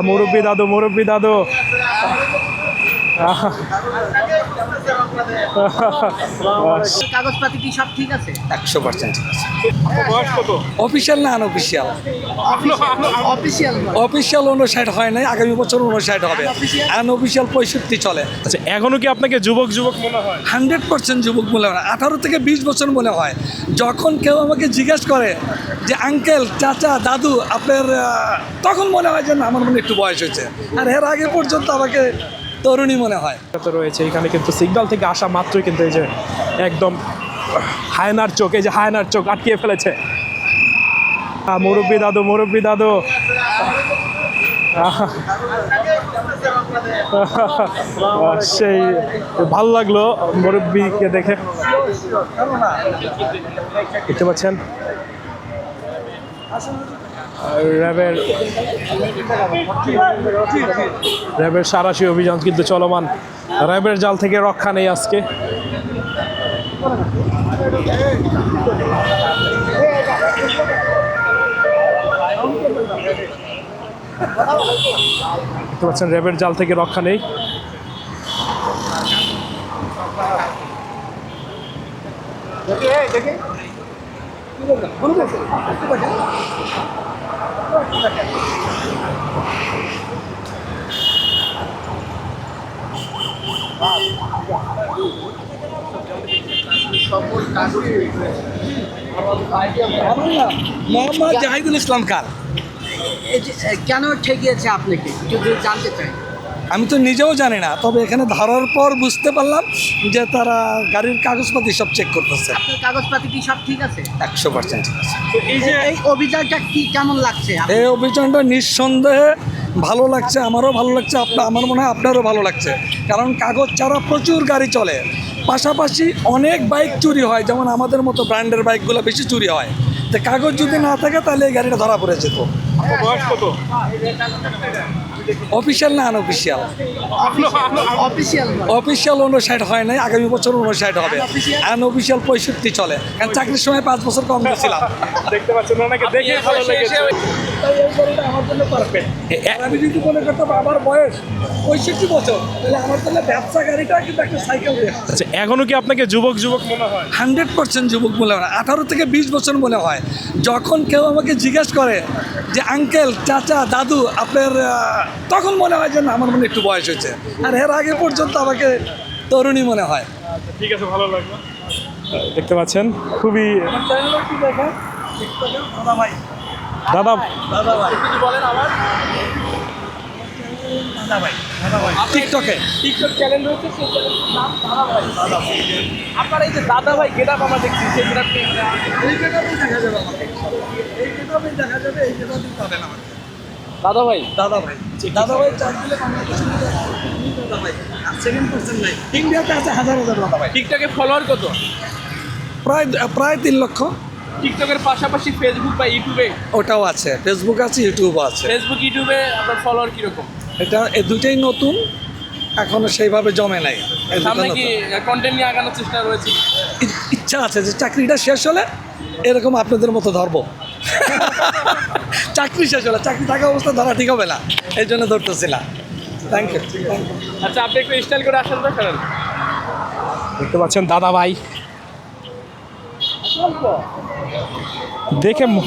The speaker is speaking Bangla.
মুরব্বী দাদু মুরব্বী দাদু কাগজপাতি কি সব ঠিক আছে? একশো পার্সেন্ট ঠিক আছে। বয়স কত? অফিসিয়াল না আনঅফিসিয়াল অফিসিয়াল অফিসিয়াল উনষাট হয় নাই আগামী বছর উনষাট হবে। আনঅফিসিয়াল পঁয়ষট্টি চলে। আচ্ছা এখনও কি আপনাকে যুবক যুবক মনে হয়? হান্ড্রেড পার্সেন্ট যুবক মনে হয় আঠারো থেকে বিশ বছর মনে হয়। যখন কেউ আমাকে জিজ্ঞেস করে যে আঙ্কেল চাচা দাদু আপনার তখন মনে হয় যে আমার মনে একটু বয়স হয়েছে। আর এর আগে পর্যন্ত আমাকে তরুণী মনে হয়। রয়েছে, এখানে কিন্তু সিগন্যাল থেকে আসা মাত্রই কিন্তু এই যে একদম হায়নার চোখ, এই যে হায়নার চোখ আটকিয়ে ফেলেছে। মুরব্বী দাদু মুরব্বী দাদু। সেই ভালো লাগল মুরব্বীকে দেখে। দেখতে পাচ্ছেন? র্যাবের র্যাবের সারাশি অভিযান কিন্তু চলমান। র্যাবের জাল থেকে রক্ষা নেই আজকে। পাচ্ছেন, র্যাবের জাল থেকে রক্ষা নেই। মোহাম্মদ জাহিদুল ইসলাম এ, কেন ঠেকিয়েছে আপনাকে? যদি জানতে চাই। আমি তো নিজেও জানি না তবে এখানে ধরার পর বুঝতে পারলাম যে তারা গাড়ির কাগজপাতি সব চেক করতেছে। আপনার কাগজপাতি কি সব ঠিক আছে? একশো পার্সেন্ট ঠিক আছে। এই যে এই অভিযানটা কি কেমন লাগছে? এই অভিযানটা নিঃসন্দেহে ভালো লাগছে আমারও ভালো লাগছে আপনার আমার মনে হয় আপনারও ভালো লাগছে। কারণ কাগজ ছাড়া প্রচুর গাড়ি চলে। পাশাপাশি অনেক বাইক চুরি হয় যেমন আমাদের মতো ব্র্যান্ডের বাইকগুলো বেশি চুরি হয়। তো কাগজ যদি না থাকে তাহলে এই গাড়িটা ধরা পড়ে যেত। বয়স কত? অফিসিয়াল না আনঅফিসিয়াল অফিসিয়াল অফিসিয়াল উনষাট হয় নাই আগামী বছর উনষাট হবে। আনঅফিসিয়াল পঁয়ষট্টি চলে। কারণ চাকরির সময় পাঁচ বছর কম গেছিলাম দেখতে পাচ্ছেন ওনাকে দেখে ভালো লেগেছে। আমি যদি মনে করতাম আমার বয়স পঁয়ষট্টি বছর তাহলে আমার তাহলে ব্যবসা গাড়িটা কিন্তু একটা সাইকেল আচ্ছা এখনও কি আপনাকে যুবক যুবক মনে হয়? হান্ড্রেড পার্সেন্ট যুবক মনে হয় আঠারো থেকে বিশ বছর মনে হয়। যখন কেউ আমাকে জিজ্ঞেস করে যে আঙ্কেল চাচা দাদু আপনার তখন মনে হয় যে না আমার মনে একটু বয়স হয়েছে। আর এর আগে পর্যন্ত আমাকে তরুণী মনে হয়। ঠিক আছে ভালো লাগল। দেখতে পাচ্ছেন খুবই দাদা টিকটকে। টিকটক চ্যানেল রয়েছে সেই নাম আপনার এই যে দাদা ভাই গেট আমরা দেখছি সেই গেট দাদা ভাই দাদা ভাই দাদা ভাই চার দিলে বাংলাদেশের মধ্যে দাদা ভাই আর সেকেন্ড পার্সেন্ট নাই। ইন্ডিয়াতে আছে হাজার হাজার দাদা ভাই টিকটকে ফলোয়ার কত? প্রায় প্রায় তিন লক্ষ। টিকটকের পাশাপাশি ফেসবুক বা ইউটিউবে ওটাও আছে। ফেসবুক আছে ইউটিউব আছে। ফেসবুক ইউটিউবে আপনার ফলোয়ার কীরকম? এটা এ দুটাই নতুন এখনও সেইভাবে জমে নাই। দুটো সামনে কি নতুন। কন্টেন্ট নিয়ে আগানোর চেষ্টা রয়েছে? ই- ইচ্ছা আছে যে চাকরিটা শেষ হলে এরকম আপনাদের মতো ধরবো। চাকরি শেষ হলে চাকরি থাকা অবস্থা ধরা ঠিক হবে না। এই জন্য ধরতেছি না। থ্যাংক ইউ আচ্ছা আপনি একটু স্টাইল করে আসেন তো দেখতে পাচ্ছেন দাদা ভাই। দেখে ম-